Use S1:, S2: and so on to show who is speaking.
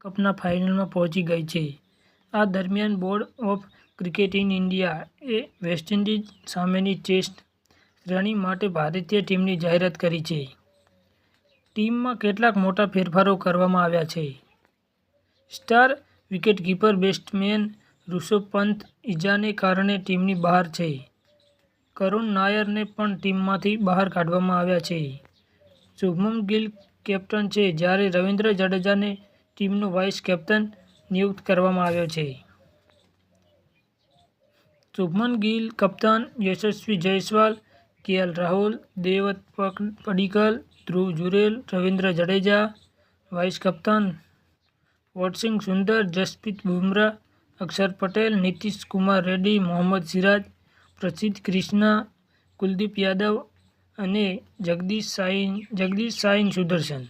S1: કપના ફાઇનલમાં પહોંચી ગઈ છે. આ દરમિયાન board of cricket in India A West Indies સામેની ટેસ્ટ શ્રેણી માટે ભારતીય ટીમની જાહેરાત કરી છે. ટીમમાં કેટલાક મોટા ફેરફારો કરવામાં આવ્યા છે. Star wicketkeeper batsman Rishabh Pant ઇજાને કારણે ટીમની બહાર છે. કરુણ નાયરને પણ ટીમમાંથી બહાર કાઢવામાં આવ્યા છે. શુભમન ગિલ કેપ્ટન છે જ્યારે રવિન્દ્ર જાડેજાને ટીમનો વાઇસ કેપ્ટન નિયુક્ત કરવામાં આવ્યો છે. શુભમન ગિલ, કપ્તાન યશસ્વી જયસ્વાલ કેએલ રાહુલ, દેવત પડીકલ, ધ્રુવ જુરેલ, રવિન્દ્ર જાડેજા, વાઇસ કપ્તાન વોટસિંગ સુંદર, જસપ્રીત બુમરા, અક્ષર પટેલ, નીતિશ કુમાર રેડ્ડી, મોહમ્મદ સિરાજ, પ્રસિદ્ધ ક્રિષ્ના, કુલદીપ યાદવ અને જગદીશ સાઈન જગદીશ સાઈન સુદર્શન.